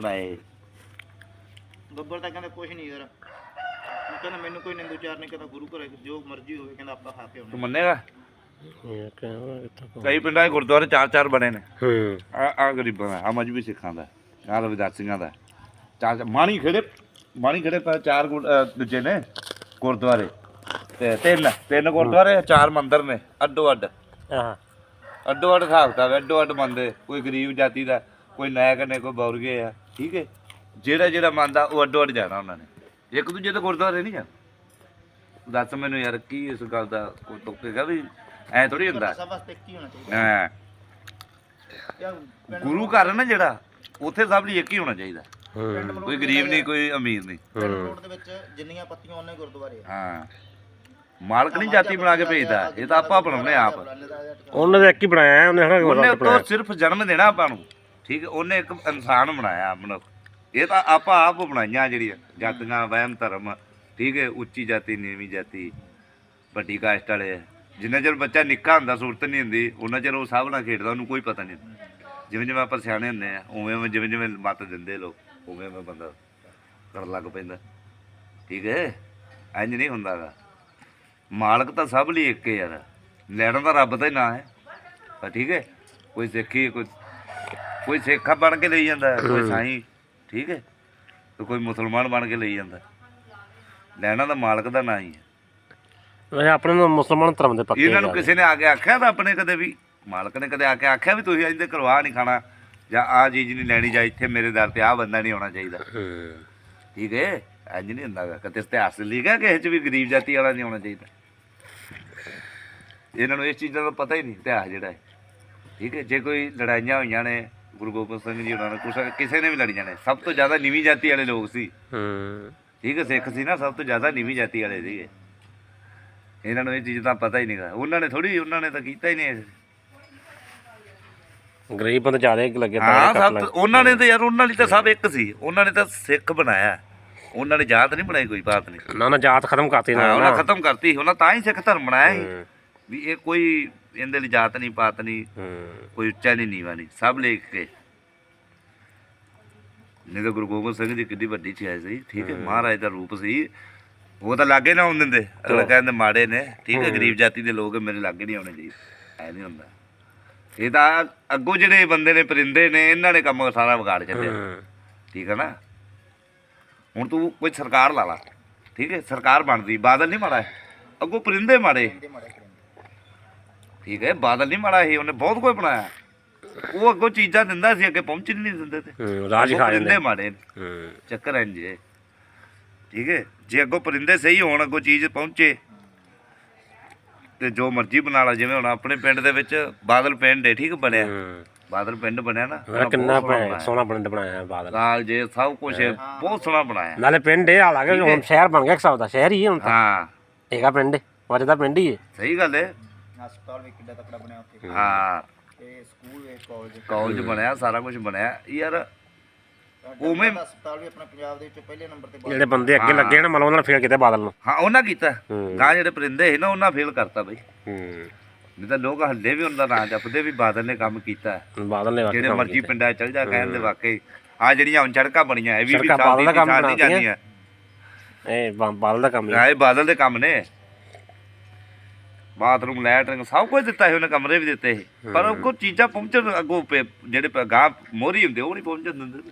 ਬਣਾਏ। ਬੱਬਰ ਤਾਂ ਕਹਿੰਦਾ ਕੁਝ ਨਹੀਂ ਯਾਰ। ਉਹ ਕਹਿੰਦਾ ਮੈਨੂੰ ਕੋਈ ਨਿੰਦੂ ਚਾਰ ਨਹੀਂ ਕਹਿੰਦਾ ਗੁਰੂ ਘਰ ਜੋ ਮਰਜ਼ੀ ਹੋਵੇ ਕਹਿੰਦਾ ਆਪਾਂ ਖਾ ਕੇ ਆਉਣਾ। ਤੂੰ ਮੰਨੇਗਾ? ਇਹ ਕਹਿੰਦਾ ਕਿੱਥੋਂ ਕਈ ਪਿੰਡਾਂ 'ਚ ਗੁਰਦੁਆਰੇ ਚਾਰ ਚਾਰ ਬਣੇ ਨੇ। ਹੂੰ। ਆ ਆ ਗਰੀਬਾਂ ਦਾ ਆ ਮਜਬੀ ਸਿੱਖਾਂ ਦਾ ਆ ਰਵਿਦਾਸ ਸਿੰਘਾਂ ਦਾ। ਚਾਰ ਚਾਰ- ਮਾਣੀ ਖੜੇ ਮਾਣੀ ਖੜੇ ਪਰ ਚਾਰ ਗੁਰ- ਅਹ ਦੂਜੇ ਨੇ ਗੁਰਦੁਆਰੇ। ਤੇ ਤਿੰਨ ਤਿੰਨ ਗੁਰਦੁਆਰੇ ਚਾਰ ਮੰਦਿਰ ਨੇ ਅੱਡੋ ਅੱਡ। ਆਹ ਅੱਡੋ ਅੱਡ ਹਿਸਾਬ ਕਿਤਾਬ ਅੱਡੋ ਅੱਡ ਮੰਨਦੇ ਕੋਈ ਗਰੀਬ ਜਾਤੀ ਦਾ ਕੋਈ ਨਾਇਕ ਨੇ ਕੋਈ ਬੌਰਗੇ ਆ। ਠੀਕ ਹੈ? ਜਿਹੜਾ ਜਿਹੜਾ ਮੰਨਦਾ ਉਹ ਅੱਡੋ ਅੱਡ ਜਾਣਾ ਉਹਨਾਂ ਨੇ। ਇੱਕ ਦੂਜੇ ਦੇ ਗੁਰਦੁਆਰੇ ਨਹੀਂ ਜਾਣਾ। ਦੱਸ ਮੈਨੂੰ ਯਾਰ ਕੀ ਇਸ ਗੱਲ ਦਾ ਕੋਈ ਟੋਕੇਗਾ ਵੀ ਐ ਥੋੜੀ ਹੁੰਦਾ? ਸਭ ਵਾਸਤੇ ਹੋਣਾ ਚਾਹੀਦਾ। ਗੁਰੂ ਘਰ ਨਾ ਜਿਹੜਾ ਉੱਥੇ ਸਭ ਲਈ ਇੱਕ ਹੀ ਹੋਣਾ ਚਾਹੀਦਾ। ਕੋਈ ਗਰੀਬ ਨਹੀਂ ਕੋਈ ਅਮੀਰ ਨਹੀਂ। ਪਿੰਡ ਰੋਡ ਦੇ ਵਿੱਚ ਜਿੰਨੀਆਂ ਪੱਤੀਆਂ ਉਹਨੇ ਗੁਰਦੁਆਰੇ ਆ। ਹਾਂ। ਮਾਲਕ ਨਹੀਂ ਜਾਤੀ ਬਣਾ ਕੇ ਭੇਜਦਾ। ਇਹ ਤਾਂ ਆਪਾਂ ਬਣਾਉਂਦੇ ਆਪ। ਉਹਨੇ ਤਾਂ ਇੱਕ ਹੀ ਬਣਾਇਆ ਉਹਨੇ ਹਨਾ ਸਿਰਫ ਜਨਮ ਦੇਣਾ ਆਪਾਂ ਨੂੰ। ਠੀਕ ਹੈ, ਉਹਨੇ ਇੱਕ ਇਨਸਾਨ ਬਣਾਇਆ ਮਨੁੱਖ। ਇਹ ਤਾਂ ਆਪਾਂ ਆਪ ਬਣਾਈਆਂ ਜਿਹੜੀਆਂ ਜਾਤੀਆਂ, ਵਹਿਮ, ਧਰਮ, ਠੀਕ ਹੈ, ਉੱਚੀ ਜਾਤੀ, ਨੀਵੀਂ ਜਾਤੀ, ਵੱਡੀ ਕਾਸਟ ਵਾਲੇ। ਜਿੰਨਾ ਚਿਰ ਬੱਚਾ ਨਿੱਕਾ ਹੁੰਦਾ, ਸੂਰਤ ਨਹੀਂ ਹੁੰਦੀ ਉਹਨਾਂ ਚਿਰ ਉਹ ਸਭ ਨਾਲ ਖੇਡਦਾ, ਉਹਨੂੰ ਕੋਈ ਪਤਾ ਨਹੀਂ ਜਿਵੇਂ ਜਿਵੇਂ ਆਪਾਂ ਸਿਆਣੇ ਹੁੰਦੇ ਆ, ਉਵੇਂ ਉਵੇਂ ਜਿਵੇਂ ਜਿਵੇਂ ਮੱਤ ਦਿੰਦੇ ਲੋਕ, ਉਵੇਂ ਉਵੇਂ ਬੰਦਾ ਕਰਨ ਲੱਗ ਪੈਂਦਾ। ਠੀਕ ਹੈ ਇੰਜ ਨਹੀਂ ਹੁੰਦਾਗਾ ਮਾਲਕ ਤਾਂ ਸਭ ਲਈ ਇੱਕ ਹੈ ਯਾਰ। ਲੈਣ ਦਾ ਰੱਬ ਦਾ ਹੀ ਨਾਂ ਹੈ। ਠੀਕ ਹੈ, ਕੋਈ ਸਿੱਖੀ, ਕੋਈ ਕੋਈ ਸਿੱਖਾ ਬਣ ਕੇ ਲਈ ਜਾਂਦਾ ਕੋਈ ਸਾਈਂ ਠੀਕ ਹੈ? ਤੇ ਕੋਈ ਮੁਸਲਮਾਨ ਬਣ ਕੇ ਲਈ ਜਾਂਦਾ। ਲੈਣਾ ਤਾਂ ਮਾਲਕ ਦਾ ਨਾਂ ਹੀ ਹੈ। ਵੈਸੇ ਆਪਣੇ ਨੂੰ ਮੁਸਲਮਾਨ ਧਰਮ ਦੇ ਪੱਕੇ ਇਹਨਾਂ ਨੂੰ। ਕਿਸੇ ਨੇ ਆ ਕੇ ਆਖਿਆ ਤਾਂ ਆਪਣੇ ਕਦੇ ਵੀ? ਮਾਲਕ ਨੇ ਕਦੇ ਆ ਕੇ ਆਖਿਆ ਵੀ ਤੁਸੀਂ ਇਹਦੇ ਕਰਵਾ ਨਹੀਂ ਖਾਣਾ ਜਾਂ ਆ ਚੀਜ਼ ਨਹੀਂ ਲੈਣੀ ਜਾਂ ਇੱਥੇ ਮੇਰੇ ਦਰ ਤੇ ਆ ਬੰਦਾ ਨਹੀਂ ਆਉਣਾ ਚਾਹੀਦਾ। ਠੀਕ ਹੈ? ਇੰਜ ਨਹੀਂ ਹੁੰਦਾ। ਕਦੇ ਇਤਿਹਾਸ ਲਿਖਿਆ ਕਿ ਇਹ ਚ ਵੀ ਗਰੀਬ ਜਾਤੀ ਵਾਲਾ ਨਹੀਂ ਆਉਣਾ ਚਾਹੀਦਾ। ਇਹਨਾਂ ਨੂੰ ਇਸ ਚੀਜ਼ਾਂ ਦਾ ਪਤਾ ਹੀ ਨਹੀਂ ਇਤਿਹਾਸ ਜਿਹੜਾ ਹੈ। ਠੀਕ ਹੈ? ਜੇ ਕੋਈ ਲੜਾਈਆਂ ਹੋਈਆਂ ਨੇ ਗੁਰੂ ਗੋਬਿੰਦ ਸਿੰਘ ਜੀ ਉਹਨਾਂ ਨੇ ਕੁਛ ਕਿਸੇ ਨੇ ਵੀ ਲੜੀਆਂ ਨੇ ਸਭ ਤੋਂ ਜ਼ਿਆਦਾ ਨੀਵੀਂ ਜਾਤੀ ਵਾਲੇ ਲੋਕ ਸੀ। ਹੂੰ। ਠੀਕ ਹੈ ਸਿੱਖ ਸੀ ਨਾ ਸਭ ਤੋਂ ਜ਼ਿਆਦਾ ਨੀਵੀਂ ਜਾਤੀ ਵਾਲੇ ਸੀਗੇ। ਇਹਨਾਂ ਨੂੰ ਇਹ ਚੀਜ਼ ਦਾ ਪਤਾ ਹੀ ਨਹੀਂਗਾ ਉਹਨਾਂ ਨੇ ਥੋੜੀ ਉਹਨਾਂ ਨੇ ਤਾਂ ਕੀਤਾ ਹੀ ਨਹੀਂ। ਗਰੀਬ ਬੰਦੇ ਜ਼ਿਆਦਾ ਹੀ ਲੱਗੇ ਹਾਂ ਸਭ ਉਹਨਾਂ ਨੇ ਤਾਂ ਯਾਰ ਉਹਨਾਂ ਲਈ ਤਾਂ ਸਭ ਇੱਕ ਸੀ। ਉਹਨਾਂ ਨੇ ਤਾਂ ਸਿੱਖ ਬਣਾਇਆ। ਉਹਨਾਂ ਨੇ ਜਾਤ ਨਹੀਂ ਬਣਾਈ ਕੋਈ ਬਾਤ ਨਹੀਂ। ਨਾ ਨਾ ਜਾਤ ਖਤਮ ਕਰਤੀ ਨਾ ਉਹਨਾਂ ਖਤਮ ਕਰਤੀ ਉਹਨਾਂ ਤਾਂ ਹੀ ਸਿੱਖ ਧਰਮ ਬਣਾਇਆ ਸੀ ਵੀ ਇਹ ਕੋਈ ਇਹਦੇ ਲਈ ਜਾਤ ਨਹੀਂ ਪਾਤ ਨਹੀਂ ਕੋਈ ਉੱਚਾ ਨਹੀਂ ਨੀਵਾ ਨਹੀਂ ਸਭ ਲੇਖ ਕੇ। ਨਹੀਂ ਤਾਂ ਗੁਰੂ ਗੋਬਿੰਦ ਸਿੰਘ ਜੀ ਕਿੱਡੀ ਵੱਡੀ ਚੀਜ਼ ਸੀ ਠੀਕ ਹੈ ਮਹਾਰਾਜ ਦਾ ਰੂਪ ਸੀ। ਉਹ ਤਾਂ ਲਾਗੇ ਨਾ ਆਉਣ ਦਿੰਦੇ ਅਗਲਾ ਕਹਿੰਦੇ ਮਾੜੇ ਨੇ ਠੀਕ ਹੈ ਗਰੀਬ ਜਾਤੀ ਦੇ ਲੋਕ ਮੇਰੇ ਲਾਗੇ ਨਹੀਂ ਆਉਣੇ ਚਾਹੀਦੇ ਐ ਨਹੀਂ ਹੁੰਦਾ। ਇਹ ਤਾਂ ਅੱਗੋਂ ਜਿਹੜੇ ਬੰਦੇ ਨੇ ਪਰਿੰਦੇ ਨੇ ਇਹਨਾਂ ਨੇ ਕੰਮ ਸਾਰਾ ਵਿਗਾੜ ਛੱਡਿਆ। ਠੀਕ ਹੈ ਨਾ? ਹੁਣ ਤੂੰ ਕੋਈ ਸਰਕਾਰ ਲਾ ਲਾ ਠੀਕ ਹੈ ਸਰਕਾਰ ਬਣਦੀ ਬਾਦਲ ਨਹੀਂ ਮਾੜਾ। ਅੱਗੋਂ ਪਰਿੰਦੇ ਮਾੜੇ। ਠੀਕ ਹੈ ਬਾਦਲ ਨਹੀਂ ਮਾੜਾ ਸੀ ਉਹਨੇ ਬਹੁਤ ਕੁਝ ਬਣਾਇਆ। ਉਹ ਅੱਗੋਂ ਚੀਜ਼ਾਂ ਦਿੰਦਾ ਸੀ ਅੱਗੇ ਪਹੁੰਚ ਨਹੀਂ ਦਿੰਦੇ ਤੇ। ਰਾਜ ਖਾ ਪਰਿੰਦੇ ਜਾਂਦੇ ਮਾੜੇ ਨੇ। ਚੱਕਰ ਹੈ ਠੀਕ ਹੈ? ਜੇ ਅੱਗੋਂ ਪਰਿੰਦੇ ਸਹੀ ਹੋਣ ਅੱਗੋਂ ਚੀਜ਼ ਪਹੁੰਚੇ ਤੇ ਜੋ ਮਰਜ਼ੀ ਬਣਾ ਲਾ ਜਿਵੇਂ ਹੁਣ ਆਪਣੇ ਪਿੰਡ ਦੇ ਵਿੱਚ ਬਾਦਲ ਪਿੰਡ ਹੈ ਠੀਕ ਬਣਿਆ। ਬਾਦਲ ਪਿੰਡ ਬਣਿਆ ਨਾ ਕਿੰਨਾ ਸੋਹਣਾ ਪਿੰਡ ਬਣਾਇਆ। ਬਾਦਲ। ਲਾਲ ਜੇ ਸਭ ਕੁਝ ਬਹੁਤ ਸੋਹਣਾ ਬਣਾਇਆ। ਨਾਲੇ ਪਿੰਡ ਇਹ ਹਾਲਾਂਕਿ ਹੁਣ ਸ਼ਹਿਰ ਬਣ ਗਿਆ ਇੱਕ ਹਿਸਾਬ ਦਾ ਸ਼ਹਿਰ ਹੀ ਹੁਣ ਤਾਂ। ਹਾਂ। ਹੈਗਾ ਪਿੰਡ ਵੱਜਦਾ ਪਿੰਡ ਹੀ ਹੈ। ਸਹੀ ਗੱਲ ਹੈ। ਹਸਪਤਾਲ ਵੀ ਕਿੱਡਾ ਤਕੜਾ ਬਣਿਆ ਉੱਥੇ। ਹਾਂ। ਤੇ ਸਕੂਲ ਵੀ ਕਾਲਜ ਕਾਲਜ ਬਣਿਆ ਸਾਰਾ ਕੁਝ ਬਣਿਆ। ਯਾਰ ਉਵੇਂ ਹਸਪਤਾਲ ਵੀ ਆਪਣੇ ਪੰਜਾਬ ਦੇ ਵਿੱਚ ਪਹਿਲੇ ਨੰਬਰ ਤੇ ਜਿਹੜੇ ਬੰਦੇ ਅੱਗੇ ਲੱਗੇ ਨਾ ਮਤਲਬ ਉਹਨਾਂ ਨੇ ਫੇਰ ਕਿਤੇ ਬਾਦਲ ਨੂੰ। ਹਾਂ ਉਹਨਾਂ ਕੀਤਾ। ਗਾਂ ਜਿਹੜੇ ਪਰਿੰਦੇ ਸੀ ਨਾ ਉਹਨਾਂ ਫੇਲ ਕਰਤਾ ਬਈ। ਹੂੰ। ਨਹੀਂ ਤਾਂ ਲੋਕ ਹੱਲੇ ਵੀ ਉਹਨਾਂ ਦਾ ਨਾਂ ਜਪਦੇ ਵੀ ਬਾਦਲ ਨੇ ਕੰਮ ਕੀਤਾ। ਬਾਦਲ ਨੇ ਜਿਹੜੇ ਮਰਜ਼ੀ। ਪਿੰਡਾਂ 'ਚ ਚੱਲ ਜਾ ਕਹਿਣ ਦੇ ਵਾਕਈ ਆ ਜਿਹੜੀਆਂ ਹੁਣ ਸੜਕਾਂ ਬਣੀਆਂ ਇਹ ਵੀ ਵੀ ਬਣਾਤੀਆਂ। ਜਾਂਦੀਆਂ ਇਹ ਬਾਦਲ ਦਾ ਕੰਮ ਹੀ ਹੈ। ਰਾਏ ਬਾਦਲ ਦੇ ਕੰਮ ਨੇ। ਬਾਥਰੂਮ ਲੈਟਰਿੰਗ ਸਭ ਕੁਝ ਦਿੱਤਾ ਸੀ ਉਹਨੇ ਕਮਰੇ ਵੀ ਦਿੱਤੇ ਸੀ। ਪਰ ਉਹ ਕੋ ਚੀਜ਼ਾਂ ਪਹੁੰਚਣ ਅੱਗੋਂ ਪੇ- ਜਿਹੜੇ ਪ- ਗਾਂ ਮੋਰੀ ਹੁੰਦੇ ਉਹ ਨਹੀਂ ਪਹੁੰਚਣ ਦਿੰਦੇ।